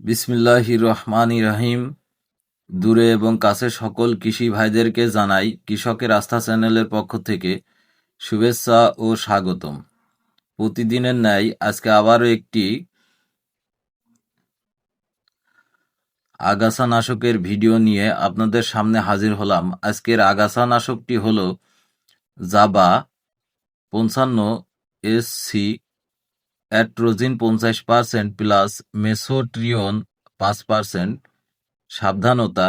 বিসমিল্লাহ রহমান রহিম। দূরে এবং কাছে সকল কৃষি ভাইদেরকে জানাই কৃষকের আস্থা চ্যানেলের পক্ষ থেকে শুভেচ্ছা ও স্বাগতম। প্রতিদিনের ন্যায় আজকে আবারও একটি আগাছা নাশকের ভিডিও নিয়ে আপনাদের সামনে হাজির হলাম। আজকের আগাছা নাশকটি হলো জাবা পঞ্চান্ন এস সি অ্যাট্রোজিন পঞ্চাশ পার্সেন্ট প্লাস মেসোট্রিয়ন পাঁচ পার্সেন্ট সাবধানতা,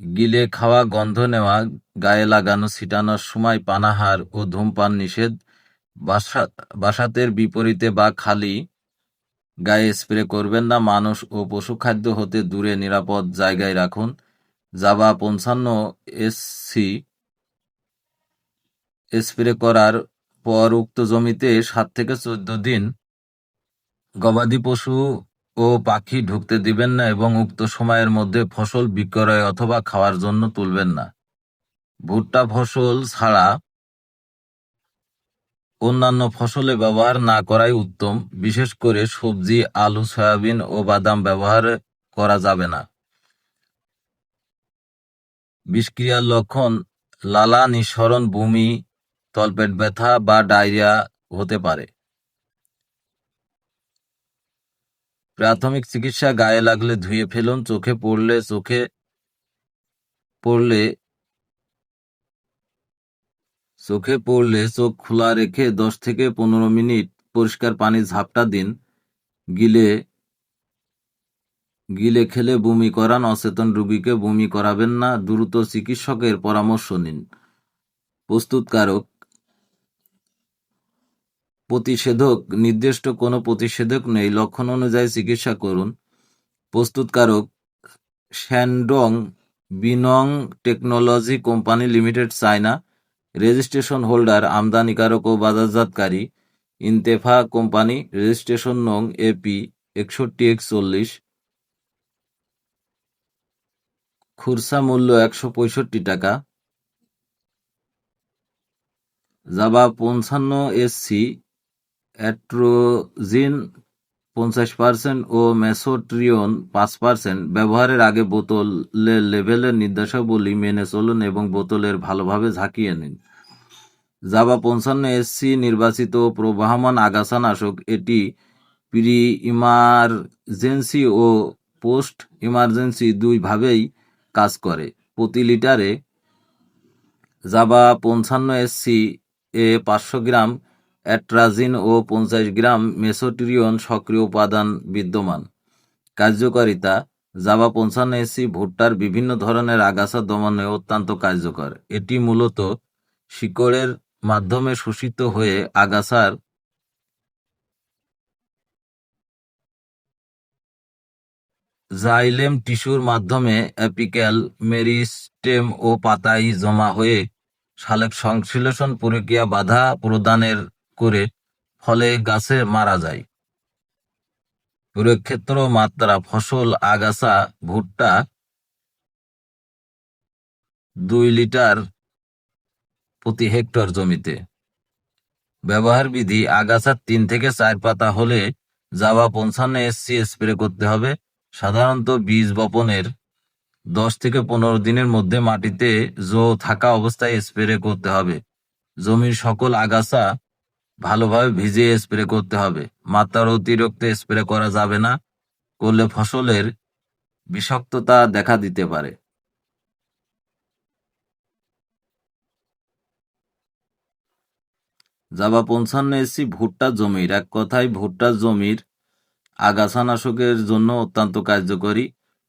গিলে খাওয়া, গন্ধ নেওয়া, গায়ে লাগানো, ছিটানোর সময় পানাহার ও ধূমপান নিষেধ, বাসা, বাসাতের বিপরীতে বা খালি গায়ে স্প্রে করবেন না। মানুষ ও পশু খাদ্য হতে দূরে, নিরাপদ জায়গায় রাখুন। জাবা পঞ্চান্ন এসসি স্প্রে করার পর উক্ত জমিতে সাত থেকে চোদ্দ দিন গবাদি পশু ও পাখি ঢুকতে দিবেন না এবং উক্ত সময়ের মধ্যে ফসল বিক্রয় অথবা খাওয়ার জন্য তুলবেন না। ভুট্টা ফসল ছাড়া অন্যান্য ফসলে ব্যবহার না করাই উত্তম, বিশেষ করে সবজি, আলু, সয়াবিন ও বাদাম ব্যবহার করা যাবে না। বিষক্রিয়ার লক্ষণ, লালা, নিঃসরণ, বমি তলপেট ব্যথা বা ডায়রিয়া হতে পারে। প্রাথমিক চিকিৎসা গায়ে লাগলে ধুয়ে ফেলুন, চোখে পড়লে চোখে পড়লে চোখে পড়লে চোখ খোলা রেখে দশ থেকে পনেরো মিনিট পরিষ্কার পানি ঝাপটা দিন। গিলে গিলে খেলে বমি করান, অচেতন রুগীকে বমি করাবেন না, দ্রুত চিকিৎসকের পরামর্শ নিন। প্রস্তুতকারক প্রতিষেধক, নির্দিষ্ট কোনো প্রতিষেধক নেই। লক্ষণ অনুযায়ী চিকিৎসা করুন। প্রস্তুতকারক Shandong Binong technology company limited, China. Registration holder, আমদানিকারক ও বাজারজাতকারী। ইন্তেফা কোম্পানি, রেজিস্ট্রেশন নং এপি, একষট্টি একচল্লিশ। খুরসা মূল্য একশো পঁয়ষট্টি টাকা। জাবা পঞ্চান্ন এসসি অ্যাট্রোজিন পঞ্চাশ পার্সেন্ট ও মেসোট্রিয়ন পাঁচ পার্সেন্ট ব্যবহারের আগে বোতলের লেভেলের নির্দেশাবলী মেনে চলুন এবং বোতলের ভালোভাবে ঝাঁকিয়ে নিন। জাবা পঞ্চান্ন এসসি নির্বাচিত প্রবাহমান আগাছা নাশক এটি প্রি ইমার্জেন্সি ও পোস্ট ইমার্জেন্সি দুইভাবেই কাজ করে। প্রতি লিটারে জাবা পঞ্চান্ন এসসি এ পাঁচশো গ্রাম অ্যাট্রাজিন ও পঞ্চাশ গ্রাম মেসোটিরিয়ন সক্রিয় উপাদান বিদ্যমান। কার্যকারিতা, জাবা পঞ্চান্ন এসি ভুট্টার বিভিন্ন ধরনের আগাছা দমনে অত্যন্ত কার্যকর। এটি মূলত শিকড়ের মাধ্যমে শোষিত হয়ে আগাছার জাইলেম টিস্যুর মাধ্যমে অ্যাপিক্যাল, মেরিস্টেম ও পাতায় জমা হয়ে সালেক সংশ্লেষণ প্রক্রিয়া বাধা প্রদানের করে ফলে গাছে মারা যায়। ক্ষেত্র মাত্রা, ফসল, আগাছা, ভুট্টা দুই লিটার প্রতি হেক্টর জমিতে। ব্যবহার বিধি আগাছার তিন থেকে চার পাতা হলে জাবা পঞ্চান্ন এসসি স্প্রে করতে হবে। সাধারণত বীজ বপনের দশ থেকে পনেরো দিনের মধ্যে মাটিতে জো থাকা অবস্থায় স্প্রে করতে হবে। জমির সকল আগাছা ভালোভাবে ভিজিয়ে স্প্রে করতে হবে। মাত্রার অতিরিক্ত স্প্রে করা যাবে না, করলে ফসলের বিষাক্ততা দেখা দিতে পারে। জাবা পঞ্চান্ন এসি ভুট্টা জমির, এক কথায় ভুট্টা জমির আগাছানাশকের জন্য অত্যন্ত কার্যকরী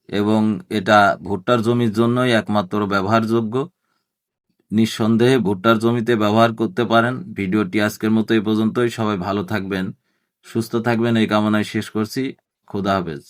এবং এটা ভুট্টার জমির জন্যই একমাত্র ব্যবহারযোগ্য। নিঃসন্দেহে ভুট্টার জমিতে ব্যবহার করতে পারেন। ভিডিওটি আজকের মতো এই পর্যন্তই। সবাই ভালো থাকবেন, সুস্থ থাকবেন। এই কামনায় শেষ করছি। খুদা হাফেজ।